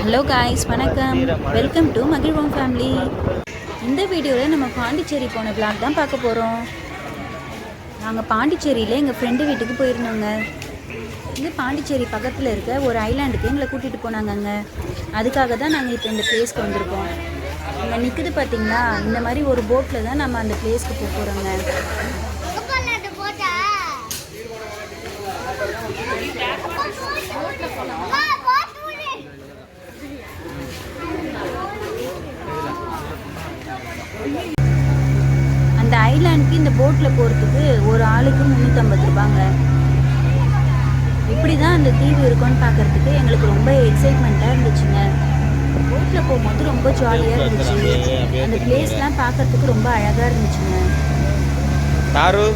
Hello guys வணக்கம். Welcome to மகிழ்வோம் family இந்த வீடியோவில் நம்ம பாண்டிச்சேரி போன பிளாக் தான் பார்க்க போகிறோம் நாங்கள் பாண்டிச்சேரியில் எங்கள் ஃப்ரெண்டு வீட்டுக்கு போயிருந்தோங்க. இங்கே பாண்டிச்சேரி பக்கத்தில் இருக்க ஒரு ஐலாண்டுக்கு எங்களை கூட்டிகிட்டு போனாங்கங்க. அதுக்காக தான் நாங்கள் இப்போ இந்த பிளேஸ்க்கு வந்திருக்கோம். இங்கே நிற்குது பார்த்தீங்களா இந்த மாதிரி ஒரு போட்டில் தான் நம்ம அந்த பிளேஸ்க்கு போக போகிறோங்க உட்கார்ந்து போட்டா அம்மா, போட்டு விடு. அந்த ஐலாண்டுக்கு இந்த போட்டில் போகிறதுக்கு ஒரு ஆளுக்கு முந்நூற்றம்பது ரூபாங்க. இப்படி தான் அந்த தீவு இருக்கும்னு பார்க்கறதுக்கு எங்களுக்கு ரொம்ப எக்ஸைட்மெண்ட்டாக இருந்துச்சுங்க. போட்டில் போகும்போது ரொம்ப ஜாலியாக இருந்துச்சு. அந்த பிளேஸ்லாம் பார்க்கறதுக்கு ரொம்ப அழகாக இருந்துச்சுங்க தாரு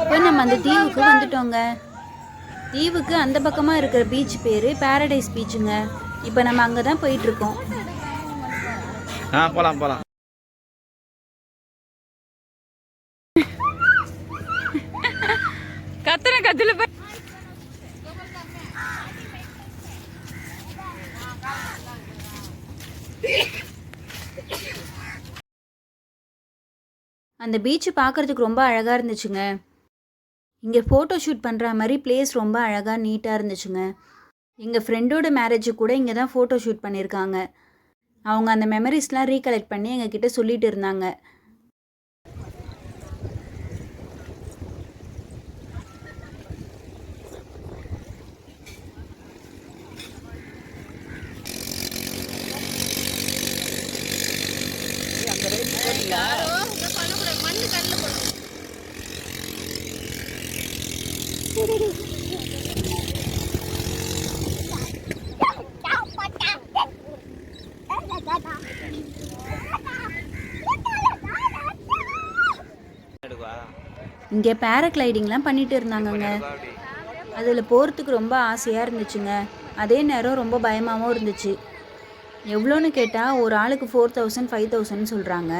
இப்போ நம்ம அந்த தீவுக்கு வந்துட்டோங்க தீவுக்கு அந்த பக்கமாக இருக்கிற பீச் பேர் பாரடைஸ் பீச்சுங்க இப்போ நம்ம அங்கே தான் போயிட்டுருக்கோம். ஆ போலாம் போலாம். கத்துற கத்துல அந்த பீச் பார்க்கறதுக்கு ரொம்ப அழகாக இருந்துச்சுங்க. இங்கே ஃபோட்டோ ஷூட் பண்ணுற மாதிரி பிளேஸ் ரொம்ப அழகாக நீட்டாக இருந்துச்சுங்க. எங்கள் ஃப்ரெண்டோட மேரேஜுக்கு கூட இங்கே தான் ஃபோட்டோ ஷூட் பண்ணியிருக்காங்க அவங்க அந்த மெமரிஸ்லாம் ரீகலெக்ட் பண்ணி எங்ககிட்ட சொல்லிட்டு இருந்தாங்க. இங்கே பேரக்ளைடிங்லாம் பண்ணிட்டு இருந்தாங்கங்க. அதில் போகிறதுக்கு ரொம்ப ஆசையாக இருந்துச்சுங்க. அதே நேரம் ரொம்ப பயமாகவும் இருந்துச்சு. எவ்வளோன்னு கேட்டால் ஒரு ஆளுக்கு ஃபோர் தௌசண்ட் ஃபைவ் தௌசண்ட் சொல்கிறாங்க.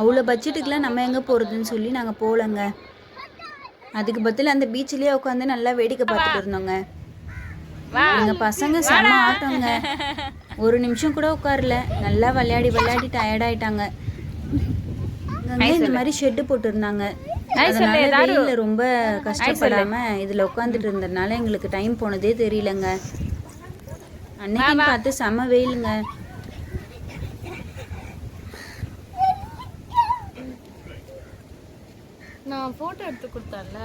அவ்வளோ பட்ஜெட்டுக்கெலாம் நம்ம எங்கே போகிறதுன்னு சொல்லி நாங்கள் போகலங்க. அதுக்கு பதில் அந்த பீச்சிலேயே உட்காந்து நல்லா வேடிக்கை பார்த்துட்டு இருந்தோங்க. எங்கள் பசங்க செம்ம ஆட்டோங்க. ஒரு நிமிஷம் கூட உட்காரல நல்லா விளையாடி விளையாடி டயர்ட் ஆயிட்டாங்க. இந்த மாதிரி ஷெட்டு போட்டிருந்தாங்க. அதனால வெயில்ல ரொம்ப கஷ்டப்படாம இதுல உட்காந்துட்டு இருந்ததுனால எங்களுக்கு டைம் போனதே தெரியலங்க. அன்னைக்கு பார்த்து செம வெயிலுங்க. நான் போட்டோ எடுத்து கொடுத்தேன்ல.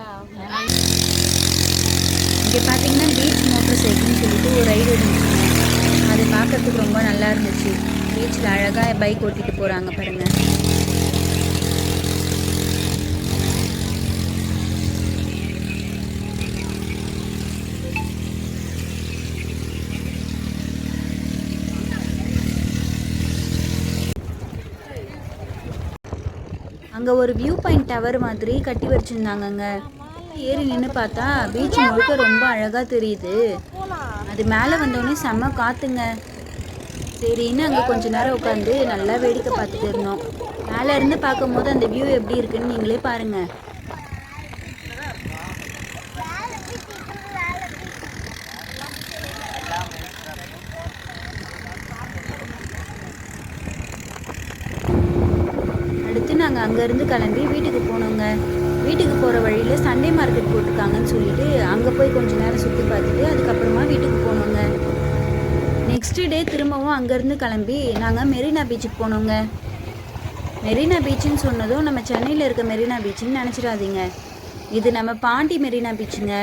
இங்கே பார்த்தீங்கன்னா பீச் மோட்டர் சைக்கிள்னு சொல்லிட்டு ஒரு ரைடு இருந்துச்சு அது பார்க்கறதுக்கு ரொம்ப நல்லா இருந்துச்சு. பீச்சில் அழகாக பைக் ஓட்டிகிட்டு போகிறாங்க பாருங்கள் அங்கே ஒரு வியூ பாயிண்ட் டவர் மாதிரி கட்டி வச்சுருந்தாங்கங்க. ஏறி நின்று பார்த்தா பீச் முழுக்க ரொம்ப அழகாக தெரியுது. அது மேலே வந்தோடனே செம்ம காத்துங்க. சரின்னு அங்கே கொஞ்ச நேரம் உட்காந்து நல்லா வேடிக்கை பார்த்துட்டு இருந்தோம். மேலே இருந்து பார்க்கும்போது அந்த வியூ எப்படி இருக்குன்னு நீங்களே பாருங்கள் அடுத்து நாங்கள் அங்கேருந்து கிளம்பி வீட்டுக்கு போனோங்க. வீட்டுக்கு போகிற வழியில் சண்டே மார்க்கெட் போட்டிருக்காங்கன்னு சொல்லிட்டு அங்கே போய் கொஞ்சம் நேரம் சுற்றி பார்த்துட்டு அதுக்கப்புறமா வீட்டுக்கு போனோங்க. நெக்ஸ்ட் டே திரும்பவும் அங்கேருந்து கிளம்பி நாங்கள் மெரினா பீச்சுக்கு போனோங்க. மெரினா பீச்சுன்னு சொன்னதும் நம்ம சென்னையில் இருக்க மெரினா பீச்சுன்னு நினச்சிடாதீங்க. இது நம்ம பாண்டி மெரினா பீச்சுங்க.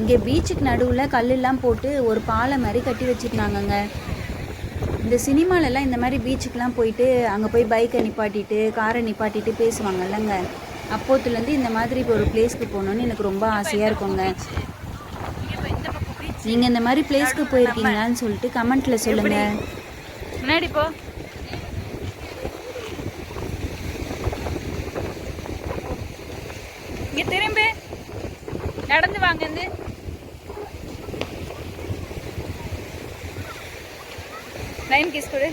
இங்கே பீச்சுக்கு நடுவில் கல்லெல்லாம் போட்டு ஒரு பாலை மாதிரி கட்டி வச்சுருந்தாங்கங்க. இந்த சினிமாலெல்லாம் இந்த மாதிரி பீச்சுக்கெலாம் போயிட்டு அங்கே போய் பைக்கை நிப்பாட்டிட்டு காரை நிப்பாட்டிட்டு பேசுவாங்கல்லங்க. அப்போத்துலேருந்து இந்த மாதிரி இப்போ ஒரு பிளேஸ்க்கு போகணுன்னு எனக்கு ரொம்ப ஆசையாக இருக்குங்க. நீங்கள் இந்த மாதிரி பிளேஸ்க்கு போயிருக்கீங்களான்னு சொல்லிட்டு கமெண்ட்டில் சொல்லுங்கள் முன்னாடி போ. இங்கே திரும்பி. நடந்து வாங்க இருந்து கிஸ் கொடு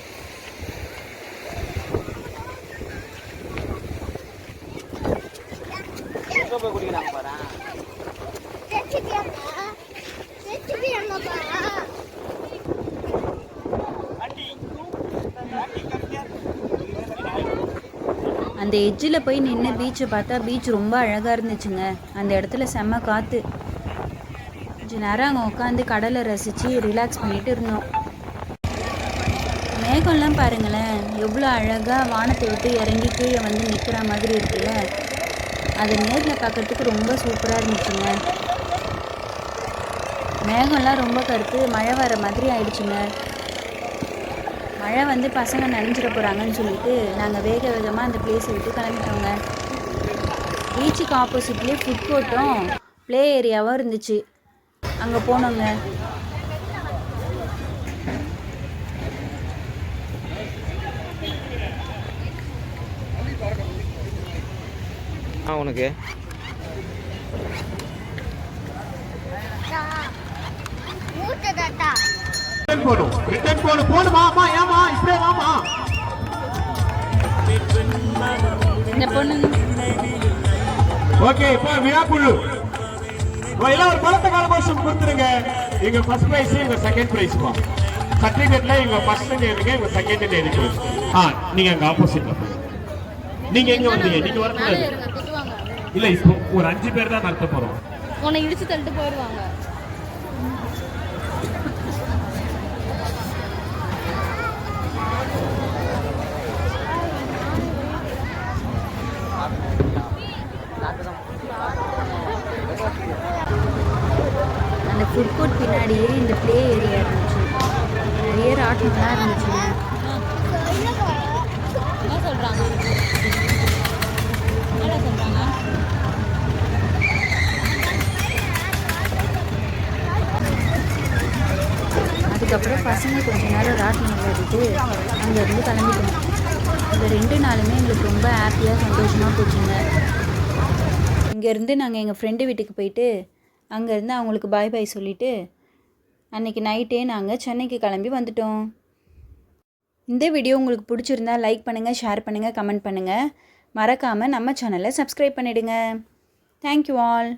குடிக்கிறாங்க பாரு அந்த எட்ஜில் போய் நின்று பீச்சை பார்த்தா பீச் ரொம்ப அழகாக இருந்துச்சுங்க. அந்த இடத்துல செம்ம காற்று கொஞ்சம் நேரம் அங்கே உட்காந்து கடலை ரசித்து ரிலாக்ஸ் பண்ணிட்டு இருந்தோம். மேகம்லாம் பாருங்களேன் எவ்வளோ அழகாக வானத்தை விட்டு இறங்கி கீழே வந்து நிற்கிற மாதிரி இருக்குல்ல? அதை நேரில் பார்க்கறதுக்கு ரொம்ப சூப்பராக இருந்துச்சுங்க. மேகம்லாம் ரொம்ப கருத்து மழை வர மாதிரி ஆயிடுச்சுங்க. மழை வந்து பசங்க நனைஞ்சிட போகிறாங்கன்னு சொல்லிட்டு நாங்கள் வேக வேகமாக அந்த பிளேஸை விட்டு கிளம்பிட்டோங்க. பீச்சுக்கு ஆப்போசிட்லேயே ஃபுட் கோர்ட்டும் ப்ளே ஏரியாவும் இருந்துச்சு. அங்கே போனோங்க. உனக்கு? தாத்தா ரிட்டர்ன் போகணும் போகணுமா அம்மா ஏமா இப்படியே வாமா இந்த பொண்ணு ஓகே இப்போ விழாக்குழு எல்லாம் ஒரு பலத்த காலபாஷம் கொடுத்துருங்க. எங்க ஃபர்ஸ்ட் பிரைஸ் எங்க செகண்ட் பிரைஸ்மா சர்டிபிகேட்ல எங்க ஃபர்ஸ்ட் எழுதுங்க எங்க செகண்ட் ஆ நீங்க அங்க ஆப்போசிட்ல நீங்க எங்க வந்தீங்க? நீங்க வரக்கூடாது. இல்ல இப்போ ஒரு அஞ்சு பேர் தான் நடத்த போறோம். உன்னை இடிச்சு தள்ளிட்டு போயிடுவாங்க அந்த ஃபுட் கோர்ட் பின்னாடியே இந்த ப்ளே ஏரியா இருந்துச்சு நிறைய ராட்டினம்லாம் இருந்துச்சுங்க என்ன சொல்றாங்க என்ன சொல்றாங்க அதுக்கப்புறம் பசங்க கொஞ்ச நேரம் ராட்டினம் விளையாடிட்டு அங்கேருந்து கிளம்பிட்டோம். இந்த ரெண்டு நாளுமே எங்களுக்கு ரொம்ப ஹாப்பியாக சந்தோஷமாக போச்சுங்க. இங்கேருந்து நாங்கள் எங்கள் ஃப்ரெண்டு வீட்டுக்கு போயிட்டு அங்கேருந்து அவங்களுக்கு பாய் பாய் சொல்லிவிட்டு அன்றைக்கி நைட்டே நாங்கள் சென்னைக்கு கிளம்பி வந்துட்டோம். இந்த வீடியோ உங்களுக்கு பிடிச்சிருந்தா லைக் பண்ணுங்கள் ஷேர் பண்ணுங்கள் கமெண்ட் பண்ணுங்கள் மறக்காமல் நம்ம சேனலை சப்ஸ்கிரைப் பண்ணிவிடுங்க தேங்க்யூ ஆல்